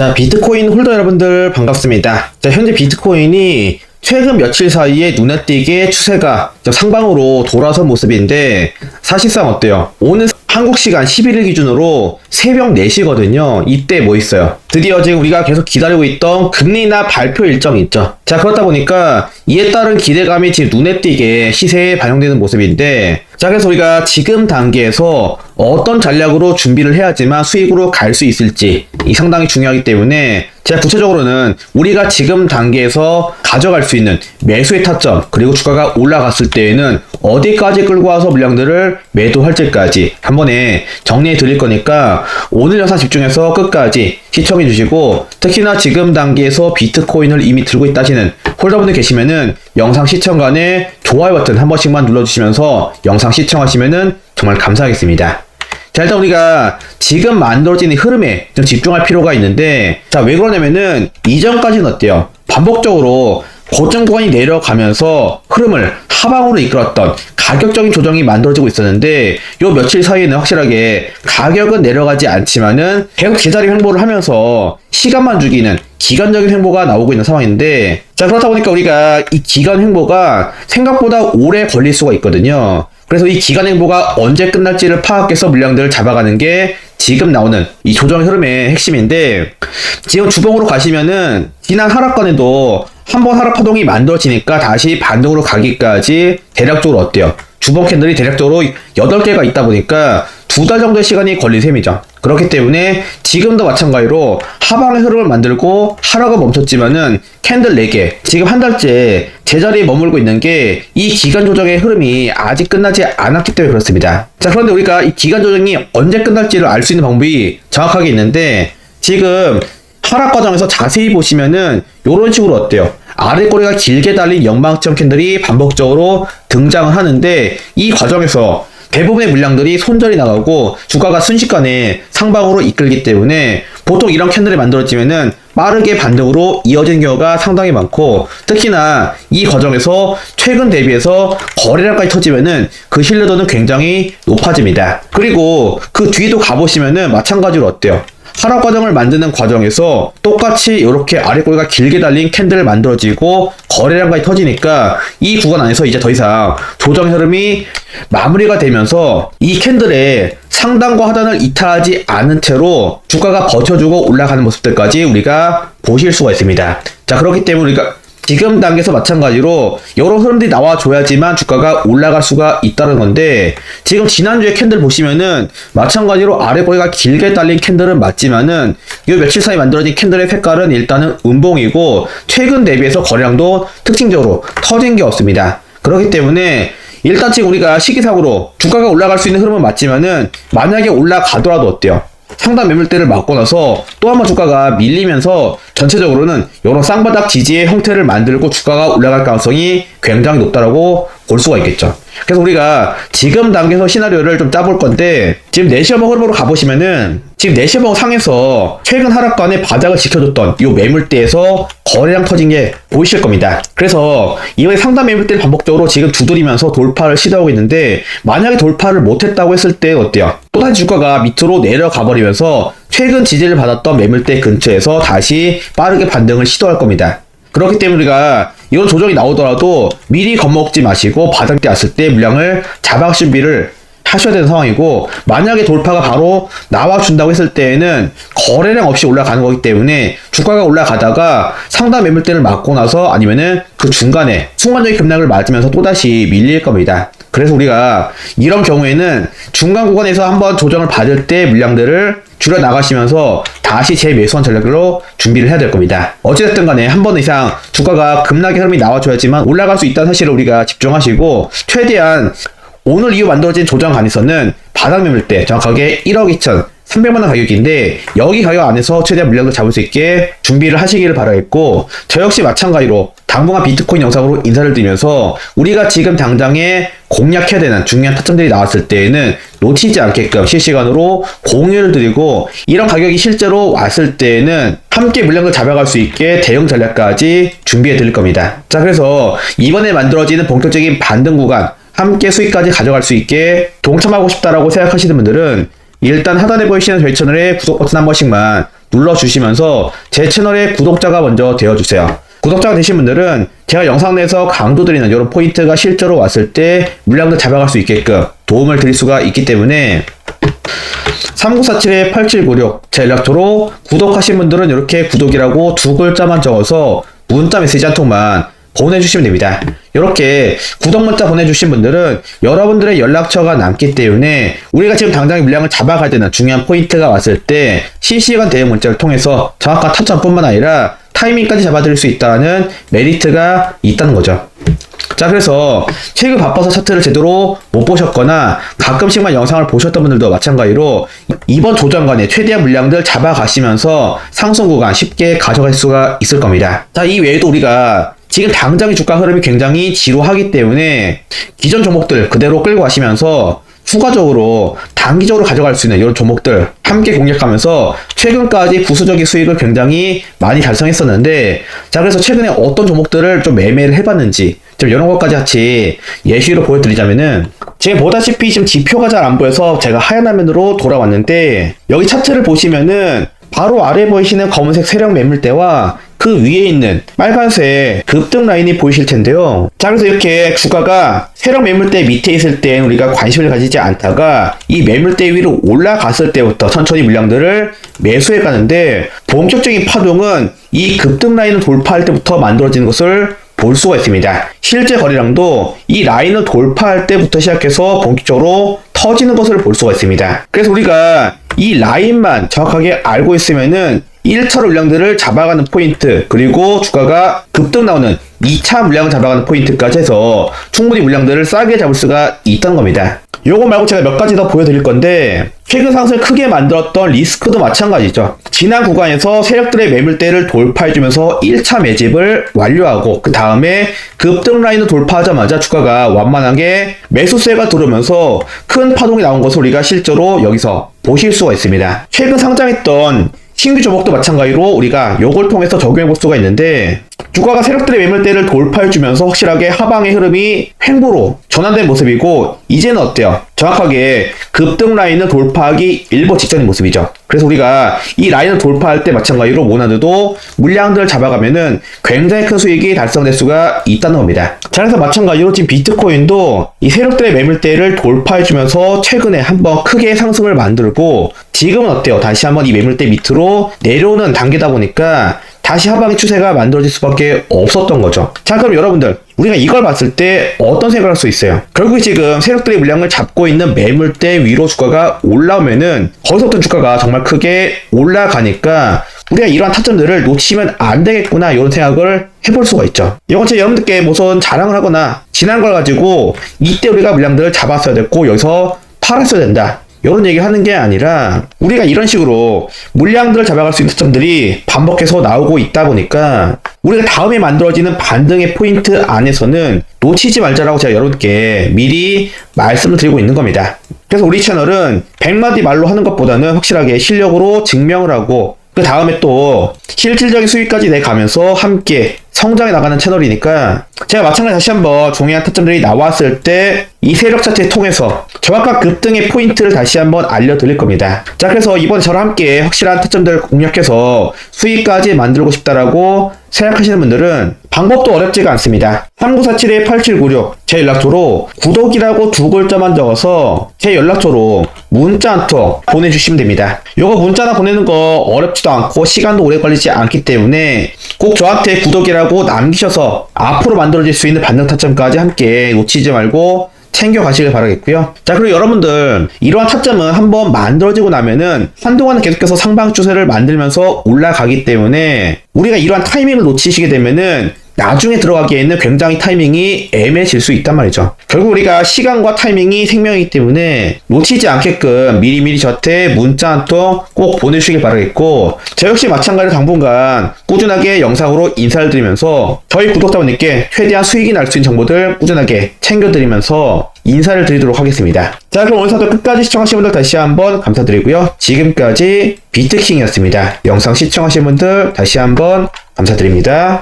자, 비트코인 홀더 여러분들 반갑습니다. 자, 현재 비트코인이 최근 며칠 사이에 눈에 띄게 추세가 상방으로 돌아선 모습인데 사실상 어때요? 오늘 한국 시간 11일 기준으로 새벽 4시거든요. 이때 뭐 있어요? 드디어 지금 우리가 계속 기다리고 있던 금리 인하 발표 일정이 있죠. 자, 그렇다 보니까 이에 따른 기대감이 지금 눈에 띄게 시세에 반영되는 모습인데 자, 그래서 우리가 지금 단계에서 어떤 전략으로 준비를 해야지만 수익으로 갈 수 있을지 이 상당히 중요하기 때문에 제가 구체적으로는 우리가 지금 단계에서 가져갈 수 있는 매수의 타점 그리고 주가가 올라갔을 때에는 어디까지 끌고 와서 물량들을 매도할지까지 한 번에 정리해 드릴 거니까 오늘 영상 집중해서 끝까지 시청해 주시고 특히나 지금 단계에서 비트코인을 이미 들고 있다 하시는 홀더분들 계시면은 영상 시청간에 좋아요 버튼 한 번씩만 눌러주시면서 영상 시청하시면은 정말 감사하겠습니다. 자, 일단 우리가 지금 만들어지는 흐름에 좀 집중할 필요가 있는데, 자, 왜 그러냐면은, 이전까지는 어때요? 반복적으로 고점 구간이 내려가면서 흐름을 하방으로 이끌었던 가격적인 조정이 만들어지고 있었는데, 요 며칠 사이에는 확실하게 가격은 내려가지 않지만은 계속 제자리 횡보를 하면서 시간만 죽이는 기간적인 횡보가 나오고 있는 상황인데, 자, 그렇다 보니까 우리가 이 기간 횡보가 생각보다 오래 걸릴 수가 있거든요. 그래서 이 기간 행보가 언제 끝날지를 파악해서 물량들을 잡아가는 게 지금 나오는 이 조정 흐름의 핵심인데 지금 주봉으로 가시면은 지난 하락권에도 한 번 하락 파동이 만들어지니까 다시 반등으로 가기까지 대략적으로 어때요? 주봉 캔들이 대략적으로 8개가 있다 보니까 두 달 정도의 시간이 걸린 셈이죠. 그렇기 때문에 지금도 마찬가지로 하방의 흐름을 만들고 하락은 멈췄지만은 캔들 4개 지금 한 달째 제자리에 머물고 있는 게 이 기간 조정의 흐름이 아직 끝나지 않았기 때문에 그렇습니다. 자 그런데 우리가 이 기간 조정이 언제 끝날지를 알 수 있는 방법이 정확하게 있는데 지금 하락 과정에서 자세히 보시면은 이런 식으로 어때요? 아래 꼬리가 길게 달린 영망점 캔들이 반복적으로 등장을 하는데 이 과정에서 대부분의 물량들이 손절이 나가고 주가가 순식간에 상방으로 이끌기 때문에 보통 이런 캔들이 만들어지면은 빠르게 반등으로 이어지는 경우가 상당히 많고 특히나 이 과정에서 최근 대비해서 거래량까지 터지면은 그 신뢰도는 굉장히 높아집니다. 그리고 그 뒤도 가보시면은 마찬가지로 어때요? 하락 과정을 만드는 과정에서 똑같이 이렇게 아래 꼬리가 길게 달린 캔들을 만들어지고 거래량까지 터지니까 이 구간 안에서 이제 더 이상 조정 흐름이 마무리가 되면서 이 캔들의 상단과 하단을 이탈하지 않은 채로 주가가 버텨주고 올라가는 모습들까지 우리가 보실 수가 있습니다. 자 그렇기 때문에 우리가 지금 단계에서 마찬가지로 여러 흐름들이 나와줘야지만 주가가 올라갈 수가 있다는 건데 지금 지난주에 캔들 보시면은 마찬가지로 아래 꼬리가 길게 달린 캔들은 맞지만은 이 며칠 사이 만들어진 캔들의 색깔은 일단은 음봉이고 최근 대비해서 거래량도 특징적으로 터진 게 없습니다. 그렇기 때문에 일단 지금 우리가 시기상으로 주가가 올라갈 수 있는 흐름은 맞지만은 만약에 올라가더라도 어때요? 상단 매물대를 맞고 나서 또 한 번 주가가 밀리면서 전체적으로는 이런 쌍바닥 지지의 형태를 만들고 주가가 올라갈 가능성이 굉장히 높다라고 볼 수가 있겠죠. 그래서 우리가 지금 단계에서 시나리오를 좀 짜볼 건데 지금 내시어봉 흐름으로 가보시면은 지금 내시어봉 상에서 최근 하락간의 바닥을 지켜줬던 이 매물대에서 거래량 터진 게 보이실 겁니다. 그래서 이번에 상단 매물대를 반복적으로 지금 두드리면서 돌파를 시도하고 있는데 만약에 돌파를 못했다고 했을 때 어때요? 또다시 주가가 밑으로 내려가 버리면서 최근 지지를 받았던 매물대 근처에서 다시 빠르게 반등을 시도할 겁니다. 그렇기 때문에 우리가 이런 조정이 나오더라도 미리 겁먹지 마시고 바닥대 왔을 때 물량을 잡아 준비를 하셔야 되는 상황이고 만약에 돌파가 바로 나와 준다고 했을 때에는 거래량 없이 올라가는 거기 때문에 주가가 올라가다가 상단 매물대를 맞고 나서 아니면은 그 중간에 순간적인 급락을 맞으면서 또다시 밀릴 겁니다. 그래서 우리가 이런 경우에는 중간 구간에서 한번 조정을 받을 때 물량들을 줄여 나가시면서 다시 재매수한 전략으로 준비를 해야 될 겁니다. 어찌됐든 간에 한 번 이상 주가가 급락의 흐름이 나와줘야지만 올라갈 수 있다는 사실을 우리가 집중하시고 최대한 오늘 이후 만들어진 조정 안에서는 바닥 매물대 정확하게 1억 2천 300만 원 가격인데 여기 가격 안에서 최대한 물량을 잡을 수 있게 준비를 하시기를 바라겠고 저 역시 마찬가지로 당분간 비트코인 영상으로 인사를 드리면서 우리가 지금 당장에 공략해야 되는 중요한 타점들이 나왔을 때에는 놓치지 않게끔 실시간으로 공유를 드리고 이런 가격이 실제로 왔을 때에는 함께 물량을 잡아갈 수 있게 대응 전략까지 준비해 드릴 겁니다. 자 그래서 이번에 만들어지는 본격적인 반등 구간 함께 수익까지 가져갈 수 있게 동참하고 싶다라고 생각하시는 분들은 일단 하단에 보이시는 저희 채널에 구독 버튼 한 번씩만 눌러주시면서 제 채널의 구독자가 먼저 되어주세요. 구독자가 되신 분들은 제가 영상 내에서 강조 드리는 이런 포인트가 실제로 왔을 때 물량을 잡아갈 수 있게끔 도움을 드릴 수가 있기 때문에 3947-8796 제 연락처로 구독하신 분들은 이렇게 구독이라고 두 글자만 적어서 문자 메시지 한 통만 보내주시면 됩니다. 이렇게 구독 문자 보내주신 분들은 여러분들의 연락처가 남기 때문에 우리가 지금 당장 물량을 잡아가야 되는 중요한 포인트가 왔을 때 실시간 대응 문자를 통해서 정확한 타점뿐만 아니라 타이밍까지 잡아드릴 수 있다는 메리트가 있다는 거죠. 자 그래서 최근 바빠서 차트를 제대로 못 보셨거나 가끔씩만 영상을 보셨던 분들도 마찬가지로 이번 조정간에 최대한 물량들 잡아가시면서 상승 구간 쉽게 가져갈 수가 있을 겁니다. 자 이 외에도 우리가 지금 당장의 주가 흐름이 굉장히 지루하기 때문에 기존 종목들 그대로 끌고 가시면서 추가적으로 단기적으로 가져갈 수 있는 이런 종목들 함께 공략하면서 최근까지 부수적인 수익을 굉장히 많이 달성했었는데 자 그래서 최근에 어떤 종목들을 좀 매매를 해봤는지 좀 이런 것까지 같이 예시로 보여드리자면은 지금 보다시피 지금 지표가 잘 안 보여서 제가 하얀 화면으로 돌아왔는데 여기 차트를 보시면은 바로 아래 보이시는 검은색 세력 매물대와 그 위에 있는 빨간색 급등 라인이 보이실 텐데요. 자, 그래서 이렇게 주가가 세력 매물대 밑에 있을 땐 우리가 관심을 가지지 않다가 이 매물대 위로 올라갔을 때부터 천천히 물량들을 매수해 가는데 본격적인 파동은 이 급등 라인을 돌파할 때부터 만들어지는 것을 볼 수가 있습니다. 실제 거래량도 이 라인을 돌파할 때부터 시작해서 본격적으로 터지는 것을 볼 수가 있습니다. 그래서 우리가 이 라인만 정확하게 알고 있으면은 1차 물량들을 잡아가는 포인트 그리고 주가가 급등 나오는 2차 물량을 잡아가는 포인트까지 해서 충분히 물량들을 싸게 잡을 수가 있다는 겁니다. 요거 말고 제가 몇 가지 더 보여드릴 건데 최근 상승을 크게 만들었던 리스크도 마찬가지죠. 지난 구간에서 세력들의 매물대를 돌파해주면서 1차 매집을 완료하고 그 다음에 급등 라인을 돌파하자마자 주가가 완만하게 매수세가 들어오면서 큰 파동이 나온 것을 우리가 실제로 여기서 보실 수가 있습니다. 최근 상장했던 신규 종목도 마찬가지로 우리가 요걸 통해서 적용해 볼 수가 있는데 주가가 세력들의 매물대를 돌파해 주면서 확실하게 하방의 흐름이 횡보로 전환된 모습이고 이제는 어때요? 정확하게 급등 라인을 돌파하기 일보 직전인 모습이죠. 그래서 우리가 이 라인을 돌파할 때 마찬가지로 모나드도 물량들을 잡아가면은 굉장히 큰 수익이 달성될 수가 있다는 겁니다. 자, 그래서 마찬가지로 지금 비트코인도 이 세력들의 매물대를 돌파해주면서 최근에 한번 크게 상승을 만들고 지금은 어때요? 다시 한번 이 매물대 밑으로 내려오는 단계다 보니까 다시 하방의 추세가 만들어질 수밖에 없었던 거죠. 자, 그럼 여러분들, 우리가 이걸 봤을 때 어떤 생각을 할 수 있어요? 결국 지금 세력들의 물량을 잡고 있는 매물대 위로 주가가 올라오면은 거기서부터 주가가 정말 크게 올라가니까 우리가 이러한 타점들을 놓치면 안 되겠구나 이런 생각을 해볼 수가 있죠. 이건 제 여러분들께 무슨 자랑을 하거나 지난 걸 가지고 이때 우리가 물량들을 잡았어야 됐고 여기서 팔았어야 된다. 이런 얘기를 하는 게 아니라 우리가 이런 식으로 물량들을 잡아갈 수 있는 타점들이 반복해서 나오고 있다 보니까 우리가 다음에 만들어지는 반등의 포인트 안에서는 놓치지 말자라고 제가 여러분께 미리 말씀을 드리고 있는 겁니다. 그래서 우리 채널은 100마디 말로 하는 것보다는 확실하게 실력으로 증명을 하고 그 다음에 또 실질적인 수익까지 내가면서 함께 성장해 나가는 채널이니까 제가 마찬가지 다시 한번 중요한 타점들이 나왔을 때 이 세력 차트를 통해서 정확한 급등의 포인트를 다시 한번 알려드릴 겁니다. 자 그래서 이번 저랑 함께 확실한 타점들을 공략해서 수익까지 만들고 싶다라고 생각하시는 분들은 방법도 어렵지가 않습니다. 3947-8796 제 연락처로 구독이라고 두 글자만 적어서 제 연락처로 문자 한 통 보내주시면 됩니다. 요거 문자나 보내는 거 어렵지도 않고 시간도 오래 걸리지 않기 때문에 꼭 저한테 구독이라고 남기셔서 앞으로 만들어질 수 있는 반등 타점까지 함께 놓치지 말고 챙겨 가시길 바라겠고요. 자, 그리고 여러분들, 이러한 타점은 한번 만들어지고 나면은 한동안은 계속해서 상방 추세를 만들면서 올라가기 때문에 우리가 이러한 타이밍을 놓치시게 되면은 나중에 들어가기에는 굉장히 타이밍이 애매해질 수 있단 말이죠. 결국 우리가 시간과 타이밍이 생명이기 때문에 놓치지 않게끔 미리미리 저한테 문자 한 통 꼭 보내주시길 바라겠고 저 역시 마찬가지로 당분간 꾸준하게 영상으로 인사를 드리면서 저희 구독자분들께 최대한 수익이 날 수 있는 정보들 꾸준하게 챙겨드리면서 인사를 드리도록 하겠습니다. 자 그럼 오늘 사도 끝까지 시청하신 분들 다시 한번 감사드리고요. 지금까지 비트킹이었습니다. 영상 시청하신 분들 다시 한번 감사드립니다.